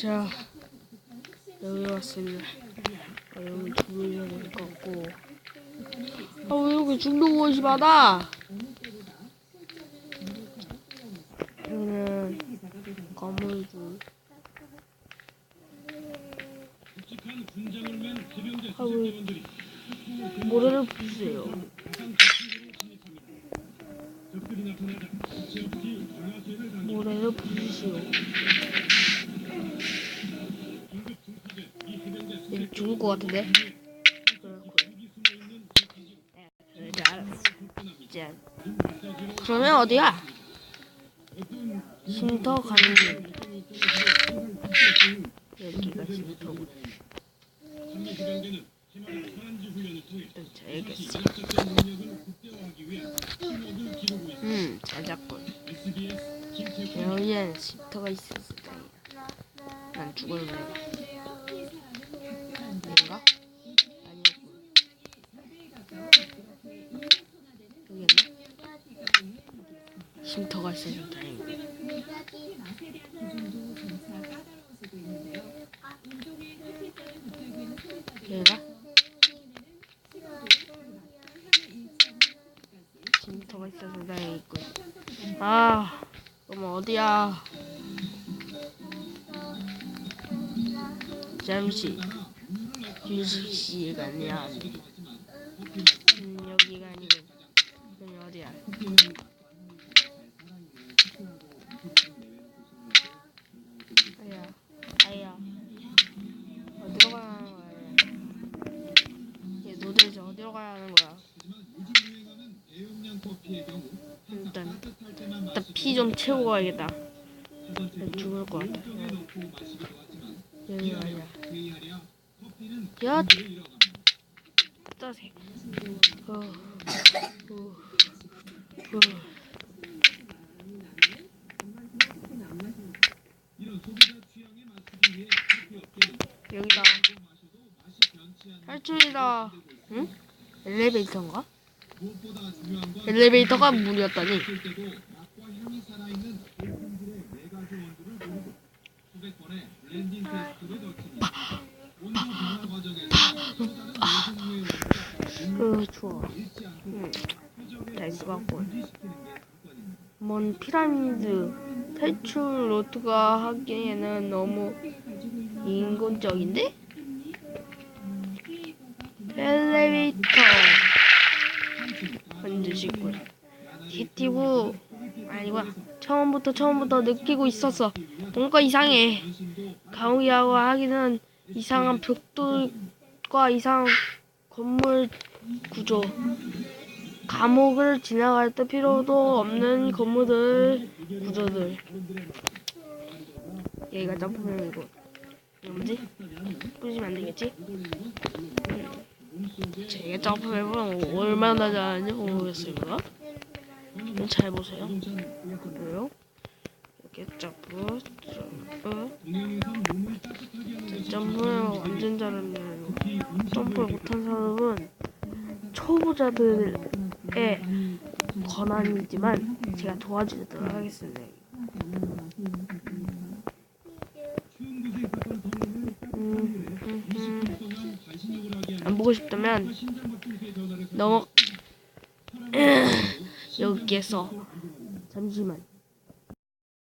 자, 여기 왔습니다. 아, 여기 죽으려야 될것 같고. 아, 왜 이렇게 중독 곳이 많아? 여기는 건물주. 아, 왜 모래를 부수세요? 모래를 부수시오. 죽을 것 같은데? 짠. 그러면 어디야? 쉼터 가는 길. 여기가 쉼터군. 자, 알겠어. 음, 잘 잡군. 여기엔 쉼터가 있었을 다행이야. 난 죽을 있나? 쉼터가 있어서 다행이다. 얘가? 쉼터가 있어서 다행이군. 아, 그럼 어디야? 잠시 휴식 시간이야. 음, 여기가 아니고 그럼 어디야? 아야, 아야. 어디로 가야 하는 거야? 얘 도대체 어디로 가야 하는 거야? 일단 일단 피 좀 채우고 가야겠다. 나 죽을 것 같아. 여기 아니야. 야, 짜세. 어, 어, 어. 여기다. 탈출이다. 응? 엘리베이터인가? 엘리베이터가 물이었다니. 으, 좋아. 응. 잘 수갔군. 뭔 피라미드 탈출 로트가 하기에는 너무 인공적인데? 엘리베이터 만드시군. 키티브 아니고 처음부터 처음부터 느끼고 있었어. 뭔가 이상해. 감옥이라고 하기는 이상한 벽돌과 이상한 건물 구조. 감옥을 지나갈 때 필요도 없는 건물들 구조들. 얘가 점프맵이고. 이거 뭐지? 부시면 안 되겠지? 제 점프맵은 얼마나 잘하는지 모르겠습니다. 이거 잘 보세요. 그래요? 이렇게 점프, 점프. 점프를 완전 잘하면 점프를 못한 사람은 초보자들의 권한이지만 제가 도와주도록 하겠습니다. 음, 음, 음. 안 보고 싶다면 넘어 여기에서 잠시만